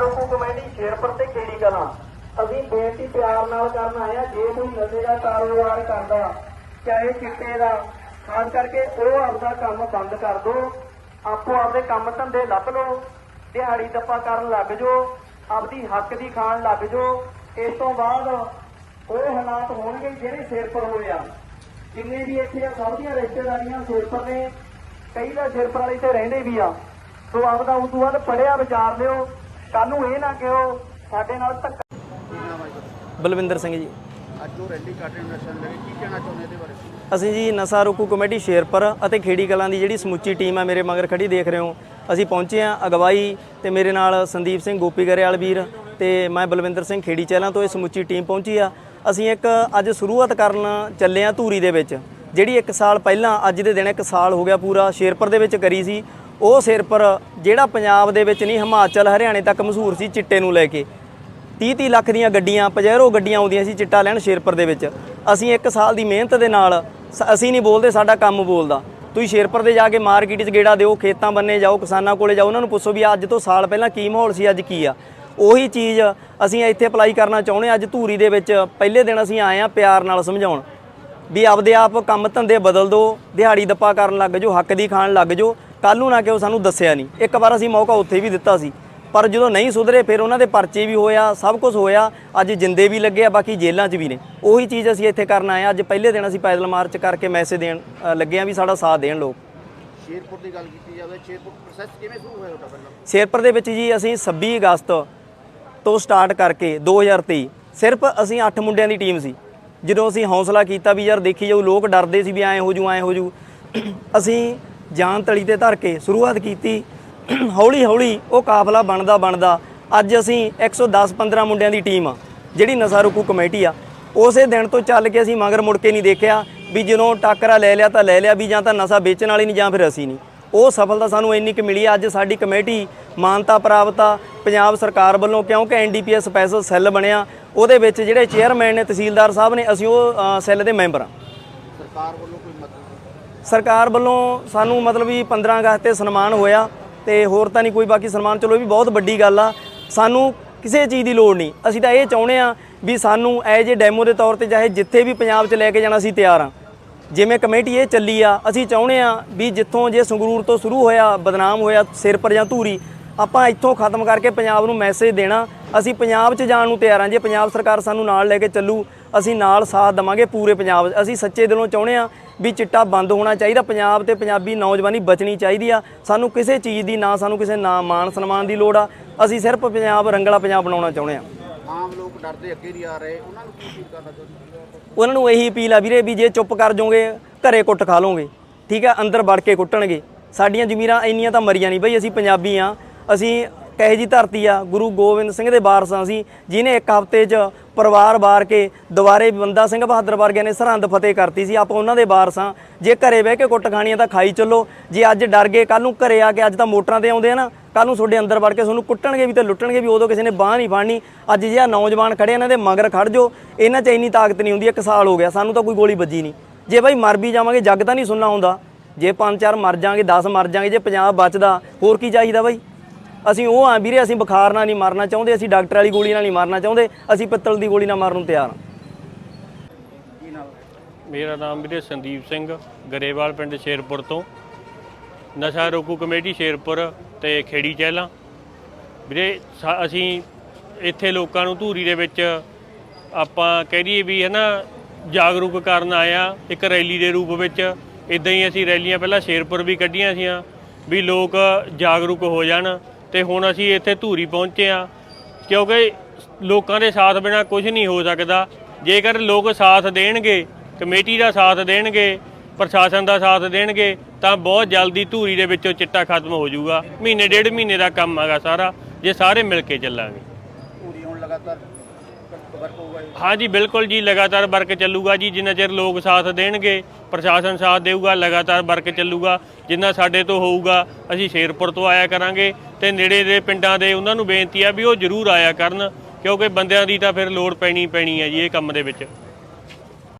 ਰੋਕੂ ਕਮੇਟੀ ਸ਼ੇਰਪੁਰ ਤੇ ਕਿਹੜੀ ਕਲਾਂ ਅਸੀਂ ਬੇਨਤੀ ਪਿਆਰ ਨਾਲ ਕਰਨ ਆਏ ਜੇ ਕੋਈ ਨਸ਼ੇ ਦਾ ਕਾਰੋਬਾਰ ਕਰਦਾ, ਚਾਹੇ ਚਿੱਟੇ ਦਾ, ਖਾਸ ਕਰਕੇ ਉਹ ਆਪਦਾ ਕੰਮ ਬੰਦ ਕਰ ਦੋ, ਆਪੋ ਆਪਦੇ ਕੰਮ ਧੰਦੇ ਲੱਭ ਲਓ, ਦਿਹਾੜੀ ਦੱਪਾ ਕਰਨ ਲੱਗ ਜਾਓ, ਆਪਦੀ ਹੱਕ ਦੀ ਖਾਣ ਲੱਗ ਜਾਓ, ਇਸ ਤੋਂ ਬਾਅਦ ਉਹ ਹਾਲਾਤ ਹੋਣਗੇ ਜਿਹੜੇ ਸਿਰਪੁਰ ਹੋਏ ਆ। ਜਿੰਨੇ ਵੀ ਇੱਥੇ ਆ, ਸਭ ਦੀਆਂ ਰਿਸ਼ਤੇਦਾਰੀਆਂ ਸਿਰਪੁਰ ਨੇ, ਕਈ ਸਿਰ ਸਿਰਪੁਰ ਵਾਲੇ ਤੇ ਰਹਿੰਦੇ ਵੀ ਆ। ਸੋ ਆਪਦਾ ਉਸ ਤੋਂ ਬਾਅਦ ਪੜਿਆ ਵਿਚਾਰ ਲਿਓ ਕੱਲ ਨੂੰ ਇਹ ਨਾ ਕਿਹੋ ਸਾਡੇ ਨਾਲ ਧੱਕਾ? ਬਲਵਿੰਦਰ ਸਿੰਘ ਜੀ। ਅੱਜ ਉਹ ਰੈਲੀ ਕੱਢ ਰਹੇ ਨਸ਼ਾ ਲੈ ਕੀ ਕਹਿਣਾ ਚਾਹੁੰਦੇ ਇਹਦੇ ਬਾਰੇ? ਅਸੀਂ ਜੀ ਨਸ਼ਾ ਰੋਕੂ ਕਮੇਟੀ ਸ਼ੇਰਪੁਰ ਅਤੇ ਖੇੜੀ ਕਲਾਂ ਦੀ ਜਿਹੜੀ ਸਮੁੱਚੀ ਟੀਮ ਹੈ ਮੇਰੇ ਮਗਰ ਖੜੀ ਦੇਖ ਰਹੇ ਹੋ। ਅਸੀਂ ਪਹੁੰਚੇ ਹਾਂ ਅਗਵਾਈ ਤੇ ਮੇਰੇ ਨਾਲ ਸੰਦੀਪ ਸਿੰਘ ਗੋਪੀ ਗਰੇਵਾਲ ਵੀਰ ਤੇ ਮੈਂ ਬਲਵਿੰਦਰ ਸਿੰਘ ਖੇੜੀ ਚਹਿਲਾਂ ਤੋਂ ਇਹ ਸਮੁੱਚੀ ਟੀਮ ਪਹੁੰਚੀ ਆ। ਅਸੀਂ ਇੱਕ ਅੱਜ ਸ਼ੁਰੂਆਤ ਕਰਨ ਚੱਲੇ ਆ ਧੂਰੀ ਦੇ ਵਿੱਚ। ਜਿਹੜੀ 1 ਸਾਲ ਪਹਿਲਾਂ, ਅੱਜ ਦੇ ਦਿਨ 1 ਸਾਲ ਹੋ ਗਿਆ ਪੂਰਾ, ਸ਼ੇਰਪੁਰ ਦੇ ਵਿੱਚ ਕਰੀ ਸੀ। ਉਹ ਸ਼ੇਰਪੁਰ, ਜਿਹੜਾ ਪੰਜਾਬ ਦੇ ਵਿੱਚ ਨਹੀਂ, ਹਿਮਾਚਲ, ਹਰਿਆਣੇ ਤੱਕ ਮਸ਼ਹੂਰ ਸੀ ਚਿੱਟੇ ਨੂੰ ਲੈ ਕੇ। 30-30 ਲੱਖ ਦੀਆਂ ਗੱਡੀਆਂ, ਪਜੈਰੋ ਗੱਡੀਆਂ ਆਉਂਦੀਆਂ ਸੀ ਚਿੱਟਾ ਲੈਣ ਸ਼ੇਰਪੁਰ ਦੇ ਵਿੱਚ। ਅਸੀਂ 1 ਸਾਲ ਦੀ ਮਿਹਨਤ ਦੇ ਨਾਲ, ਸ- ਅਸੀਂ ਨਹੀਂ ਬੋਲਦੇ ਸਾਡਾ ਕੰਮ ਬੋਲਦਾ। ਤੁਸੀਂ ਸ਼ੇਰਪੁਰ ਦੇ ਜਾ ਕੇ ਮਾਰਕੀਟ 'ਚ ਗੇੜਾ ਦਿਓ, ਖੇਤਾਂ ਬੰਨੇ ਜਾਓ, ਕਿਸਾਨਾਂ ਕੋਲੇ ਜਾਓ, ਉਹਨਾਂ ਨੂੰ ਪੁੱਛੋ ਵੀ ਅੱਜ ਤੋਂ ਸਾਲ ਪਹਿਲਾਂ ਕੀ ਮਾਹੌਲ ਸੀ, ਅੱਜ ਕੀ ਆ। ਉਹੀ ਚੀਜ਼ ਅਸੀਂ ਇੱਥੇ ਅਪਲਾਈ ਕਰਨਾ ਚਾਹੁੰਦੇ ਹਾਂ, ਅੱਜ ਧੂਰੀ ਦੇ ਵਿੱਚ। ਪਹਿਲੇ ਦਿਨ ਅਸੀਂ ਆਏ ਆ ਪਿਆਰ ਨਾਲ ਸਮਝਾਉਣ। ਵੀ ਆਪਦੇ ਆਪ ਕੰਮ ਧੰਦੇ ਬਦਲ ਦਿਓ ਦਿਹਾੜੀ ਦੱਪਾ ਕਰਨ ਲੱਗ ਜਾਓ ਹੱਕ ਦੀ ਖਾਣ ਲੱਗ ਜਾਓ। ਕੱਲ ਨੂੰ ਨਾ ਕਿ ਉਹ ਸਾਨੂੰ ਦੱਸਿਆ ਨਹੀਂ। ਇੱਕ ਵਾਰ ਅਸੀਂ ਮੌਕਾ ਉੱਥੇ ਵੀ ਦਿੱਤਾ ਸੀ। ਪਰ ਜਦੋਂ ਨਹੀਂ ਸੁਧਰੇ ਫਿਰ ਉਹਨਾਂ ਦੇ ਪਰਚੇ ਵੀ ਹੋਇਆ ਸਭ ਕੁਝ ਹੋਇਆ। ਅੱਜ ਜਿੰਦੇ ਵੀ ਲੱਗੇ ਆ ਬਾਕੀ ਜੇਲ੍ਹਾਂ 'ਚ ਵੀ ਨੇ। ਉਹੀ ਚੀਜ਼ ਅਸੀਂ ਇੱਥੇ ਕਰਨ ਆਏ ਆ। ਅੱਜ ਪਹਿਲੇ ਦਿਨ ਅਸੀਂ ਪੈਦਲ ਮਾਰਚ ਕਰਕੇ ਮੈਸੇਜ ਦੇਣ ਅ, ਲੱਗੇ ਆ ਵੀ ਸਾਡਾ ਸਾਥ ਦੇਣ ਲੋਕ। ਸ਼ੇਰਪੁਰ ਦੀ ਗੱਲ ਕੀਤੀ ਜਾਵੇ ਸ਼ੇਰਪੁਰ ਪ੍ਰੋਸੈਸ ਕਿਵੇਂ ਸ਼ੁਰੂ ਹੋਇਆ ਤੁਹਾਡਾ ਪਹਿਲਾਂ? ਸ਼ੇਰਪੁਰ ਦੇ ਵਿੱਚ ਜੀ ਅਸੀਂ 26 ਅਗਸਤ ਤੋਂ ਸਟਾਰਟ ਕਰਕੇ 2023 ਸਿਰਫ ਅਸੀਂ 8 ਮੁੰਡਿਆਂ ਦੀ ਟੀਮ ਸੀ। ਜਦੋਂ ਅਸੀਂ ਹੌਸਲਾ ਕੀਤਾ ਵੀ ਯਾਰ ਦੇਖੀ ਜਾਊ, ਲੋਕ ਡਰਦੇ ਸੀ ਵੀ ਐਂ ਹੋ ਜੂ, ਐਂ ਹੋ ਜੂ। ਅਸੀਂ ਜਾਨ ਤਲੀ ਤੇ ਧਰ ਕੇ ਸ਼ੁਰੂਆਤ ਕੀਤੀ। ਹੌਲੀ ਹੌਲੀ ਉਹ ਕਾਫਲਾ ਬਣਦਾ ਬਣਦਾ। ਅੱਜ ਅਸੀਂ 110 15 ਮੁੰਡਿਆਂ ਦੀ ਟੀਮ ਆ, ਜਿਹੜੀ ਨਸ਼ਾ ਰੁਕੂ ਕਮੇਟੀ ਆ। ਉਸੇ ਦਿਨ ਤੋਂ ਚੱਲ ਕੇ ਅਸੀਂ ਮਗਰ ਮੁੜ ਕੇ ਨਹੀਂ ਦੇਖਿਆ ਵੀ ਜਦੋਂ ਟਾਕਰਾ ਲੈ ਲਿਆ ਤਾਂ ਲੈ ਲਿਆ ਵੀ ਜਾਂ ਤਾਂ ਨਸ਼ਾ ਵੇਚਣ ਵਾਲੀ ਨਹੀਂ ਜਾਂ ਫਿਰ ਅਸੀਂ ਨਹੀਂ। ਉਹ ਸਫਲਤਾ ਸਾਨੂੰ ਇੰਨੀ ਕੁ ਮਿਲੀ ਅੱਜ ਸਾਡੀ ਕਮੇਟੀ ਮਾਨਤਾ ਪ੍ਰਾਪਤ ਆ ਪੰਜਾਬ ਸਰਕਾਰ ਵੱਲੋਂ ਕਿਉਂਕਿ ਐਨਡੀਪੀਐਸ ਸਪੈਸ਼ਲ ਸੈੱਲ ਬਣਿਆ ਉਹਦੇ ਵਿੱਚ ਜਿਹੜੇ ਚੇਅਰਮੈਨ ਨੇ ਤਹਿਸੀਲਦਾਰ ਸਾਹਿਬ ਨੇ ਅਸੀਂ ਉਹ ਸੈੱਲ ਦੇ ਮੈਂਬਰ ਆ। ਸਰਕਾਰ ਵੱਲੋਂ ਕੋਈ ਮਦਦ? ਸਰਕਾਰ ਵੱਲੋਂ ਸਾਨੂੰ ਮਤਲਬ ਵੀ 15 ਅਗਸਤ ਤੇ ਸਨਮਾਨ ਹੋਇਆ ਤੇ ਹੋਰ ਤਾਂ ਨਹੀਂ ਕੋਈ ਬਾਕੀ ਸਨਮਾਨ। ਚਲੋ ਇਹ ਵੀ ਬਹੁਤ ਵੱਡੀ ਗੱਲ ਆ। ਸਾਨੂੰ ਕਿਸੇ ਚੀਜ਼ ਦੀ ਲੋੜ ਨਹੀਂ। ਅਸੀਂ ਤਾਂ ਇਹ ਚਾਹੁੰਦੇ ਆ ਵੀ ਸਾਨੂੰ ਐਜ ਏ ਡੈਮੋ ਦੇ ਤੌਰ ਤੇ ਚਾਹੇ ਜਿੱਥੇ ਵੀ ਪੰਜਾਬ 'ਚ ਲੈ ਕੇ ਜਾਣਾ ਅਸੀਂ ਤਿਆਰ ਆ। ਜਿਵੇਂ ਕਮੇਟੀ ਇਹ ਚੱਲੀ ਆ, ਅਸੀਂ ਚਾਹੁੰਦੇ ਆ ਵੀ ਜਿੱਥੋਂ ਜੇ ਸੰਗਰੂਰ ਤੋਂ ਸ਼ੁਰੂ ਹੋਇਆ, ਬਦਨਾਮ ਹੋਇਆ, ਸਿਰ ਪਰ ਜਾਂ ਧੂਰੀ, ਆਪਾਂ ਇੱਥੋਂ ਖਤਮ ਕਰਕੇ ਪੰਜਾਬ ਨੂੰ ਮੈਸੇਜ ਦੇਣਾ। ਅਸੀਂ ਪੰਜਾਬ 'ਚ ਜਾਣ ਨੂੰ ਤਿਆਰ ਹਾਂ ਜੇ ਪੰਜਾਬ ਸਰਕਾਰ ਸਾਨੂੰ ਨਾਲ ਲੈ ਕੇ ਚੱਲੂ, ਅਸੀਂ ਨਾਲ ਸਾਥ ਦਵਾਂਗੇ ਪੂਰੇ ਪੰਜਾਬ। ਅਸੀਂ ਸੱਚੇ ਦਿਲੋਂ ਚਾਹੁੰਦੇ ਆ ਵੀ ਚਿੱਟਾ ਬੰਦ ਹੋਣਾ ਚਾਹੀਦਾ, ਪੰਜਾਬ ਤੇ ਪੰਜਾਬੀ ਨੌਜਵਾਨੀ ਬਚਣੀ ਚਾਹੀਦੀ ਆ। ਸਾਨੂੰ ਕਿਸੇ ਚੀਜ਼ ਦੀ ਨਾ, ਸਾਨੂੰ ਕਿਸੇ ਨਾ ਮਾਣ ਸਨਮਾਨ ਦੀ ਲੋੜ ਆ। ਅਸੀਂ ਸਿਰਫ ਪੰਜਾਬ ਰੰਗਲਾ ਪੰਜਾਬ ਬਣਾਉਣਾ ਚਾਹੁੰਦੇ ਆ। ਆਮ ਲੋਕ ਡਰਦੇ ਅੱਗੇ ਨਹੀਂ ਆ ਰਹੇ। ਉਹਨਾਂ ਨੂੰ ਕੀ ਅਪੀਲ ਕਰਨਾ ਚਾਹੁੰਦੇ ਉਹਨਾਂ ਨੂੰ ਇਹੀ ਅਪੀਲ ਆ ਵੀਰੇ ਵੀ ਜੇ ਚੁੱਪ ਕਰ ਜਾਓਗੇ, ਘਰੇ ਕੁੱਟ ਖਾ ਲਓਗੇ। ਠੀਕ ਆ, ਅੰਦਰ ਵੜ ਕੇ ਕੁੱਟਣਗੇ। ਸਾਡੀਆਂ ਜ਼ਮੀਰਾਂ ਇੰਨੀਆਂ ਤਾਂ ਮਰੀਆਂ ਨਹੀਂ ਬਈ, ਅਸੀਂ ਪੰਜਾਬੀ ਆ। ਅਸੀਂ ਇਹੋ ਜੀ ਧਰਤੀ ਆ, ਗੁਰੂ ਗੋਬਿੰਦ ਸਿੰਘ ਦੇ ਵਾਰਸਾਂ ਸੀ ਜਿਨੇ ਇੱਕ ਹਫ਼ਤੇ 'ਚ ਪਰਿਵਾਰ ਵਾਰ ਕੇ ਦੁਬਾਰੇ ਬੰਦਾ ਸਿੰਘ ਬਹਾਦਰ ਵਰਗਿਆਂ ਨੇ ਸਰਹੰਦ ਫਤਿਹ ਕਰਤੀ ਸੀ। ਆਪਾਂ ਉਹਨਾਂ ਦੇ ਵਾਰਸਾਂ, ਜੇ ਘਰੇ ਬਹਿ ਕੇ ਕੁੱਟ ਖਾਣੀਆਂ ਤਾਂ ਖਾਈ ਚੱਲੋ। ਜੇ ਅੱਜ ਡਰ ਗਏ ਕੱਲ ਨੂੰ ਘਰੇ ਆ ਕੇ ਅੱਜ ਤਾਂ ਮੋਟਰਾਂ ਤੇ ਆਉਂਦੇ ਆ ਨਾ ਕੱਲ ਨੂੰ ਤੁਹਾਡੇ ਅੰਦਰ ਵੜ ਕੇ ਤੁਹਾਨੂੰ ਕੁੱਟਣਗੇ ਵੀ ਤੇ ਲੁੱਟਣਗੇ ਵੀ, ਉਦੋਂ ਕਿਸੇ ਨੇ ਬਾਹ ਨਹੀਂ ਫੜਨੀ। ਅੱਜ ਜੇ ਆ ਨੌਜਵਾਨ ਖੜੇ ਇਹਨਾਂ ਦੇ ਮਗਰ ਖੜ ਜੋ ਇਹਨਾਂ 'ਚ ਇੰਨੀ ਤਾਕਤ ਨਹੀਂ ਹੁੰਦੀ, ਇੱਕ ਸਾਲ ਹੋ ਗਿਆ, ਸਾਨੂੰ ਤਾਂ ਕੋਈ ਗੋਲੀ ਵੱਜੀ ਨਹੀਂ। ਜੇ ਬਾਈ ਮਰ ਵੀ ਜਾਵਾਂਗੇ, ਜੱਗ ਤਾਂ ਨਹੀਂ ਸੁਣਨਾ ਹੁੰਦਾ ਜੇ ਪੰਜ ਚਾਰ ਮਰ ਜਾਾਂਗੇ 10 ਮਰ ਜਾਾਂਗੇ ਜੇ ਪੰਜਾਬ ਬਚਦਾ, ਹੋਰ ਕੀ ਚਾਹੀਦਾ ਬਾਈ? ਅਸੀਂ ਉਹ ਆ ਵੀਰੇ, ਅਸੀਂ ਬੁਖਾਰ ਨਾਲ ਨਹੀਂ ਮਰਨਾ ਚਾਹੁੰਦੇ, ਅਸੀਂ ਡਾਕਟਰ ਵਾਲੀ ਗੋਲੀ ਨਾਲ ਨਹੀਂ ਮਰਨਾ ਚਾਹੁੰਦੇ, ਅਸੀਂ ਪਿੱਤਲ ਦੀ ਗੋਲੀ ਨਾਲ ਮਰਨ ਨੂੰ ਤਿਆਰ ਹਾਂ। ਮੇਰਾ ਨਾਮ ਵੀਰੇ ਸੰਦੀਪ ਸਿੰਘ, ਗਰੇਵਾਲ ਪਿੰਡ ਸ਼ੇਰਪੁਰ ਤੋਂ। ਨਸ਼ਾ ਰੋਕੂ ਕਮੇਟੀ ਸ਼ੇਰਪੁਰ ਤੇ ਖੇੜੀ ਚਹਿਲਾਂ ਵੀਰੇ, ਸਾ- ਅਸੀਂ ਇੱਥੇ ਲੋਕਾਂ ਨੂੰ ਧੂਰੀ ਦੇ ਵਿੱਚ ਆਪਾਂ ਕਹਿ ਦਈਏ ਵੀ ਹੈ ਨਾ ਜਾਗਰੂਕ ਕਰਨ ਆਇਆ ਇੱਕ ਰੈਲੀ ਦੇ ਰੂਪ ਵਿੱਚ। ਇਦਾਂ ਹੀ ਅਸੀਂ ਰੈਲੀਆਂ ਪਹਿਲਾਂ ਸ਼ੇਰਪੁਰ ਵੀ ਕੱਢੀਆਂ ਸੀਆਂ, ਵੀ ਲੋਕ ਜਾਗਰੂਕ ਹੋ ਜਾਣ। ਤੇ ਹੁਣ ਅਸੀਂ ਇੱਥੇ ਧੂਰੀ ਪਹੁੰਚੇ ਆ ਕਿਉਂਕਿ ਲੋਕਾਂ ਦੇ ਸਾਥ ਬਿਨਾ ਕੁਝ ਨਹੀਂ ਹੋ ਸਕਦਾ। ਜੇਕਰ ਲੋਕ ਸਾਥ ਦੇਣਗੇ, ਕਮੇਟੀ ਦਾ ਸਾਥ ਦੇਣਗੇ, ਪ੍ਰਸ਼ਾਸਨ ਦਾ ਸਾਥ ਦੇਣਗੇ, ਤਾਂ ਬਹੁਤ ਜਲਦੀ ਧੂਰੀ ਦੇ ਵਿੱਚੋਂ ਚਿੱਟਾ ਖਤਮ ਹੋ ਜਾਊਗਾ। ਮਹੀਨੇ, ਡੇਢ ਮਹੀਨੇ ਦਾ ਕੰਮ ਹੈਗਾ ਸਾਰਾ। ਜੇ ਸਾਰੇ ਮਿਲ ਕੇ ਚੱਲਾਂਗੇ। ਪੂਰੀ ਹੁਣ ਲਗਾਤਾਰ ਵਰਕ ਹੋਊਗਾ ਇਹ। ਹਾਂਜੀ, ਬਿਲਕੁਲ ਜੀ, ਲਗਾਤਾਰ ਵਰਕ ਚੱਲੂਗਾ ਜੀ, ਜਿੰਨਾ ਚਿਰ ਲੋਕ ਸਾਥ ਦੇਣਗੇ, ਪ੍ਰਸ਼ਾਸਨ ਸਾਥ ਦੇਊਗਾ, ਲਗਾਤਾਰ ਵਰਕ ਚੱਲੂਗਾ, ਜਿੰਨਾ ਸਾਡੇ ਤੋਂ ਹੋਊਗਾ, ਅਸੀਂ ਸ਼ੇਰਪੁਰ ਤੋਂ ਆਇਆ ਕਰਾਂਗੇ, ਤੇ ਨੇੜੇ ਦੇ ਪਿੰਡਾਂ ਦੇ ਉਹਨਾਂ ਨੂੰ ਬੇਨਤੀ ਆ ਵੀ ਉਹ ਜ਼ਰੂਰ ਆਇਆ ਕਰਨ, ਕਿਉਂਕਿ ਬੰਦਿਆਂ ਦੀ ਤਾਂ ਫਿਰ ਲੋੜ ਪੈਣੀ ਪੈਣੀ ਹੈ ਜੀ, ਇਹ ਕੰਮ ਦੇ ਵਿੱਚ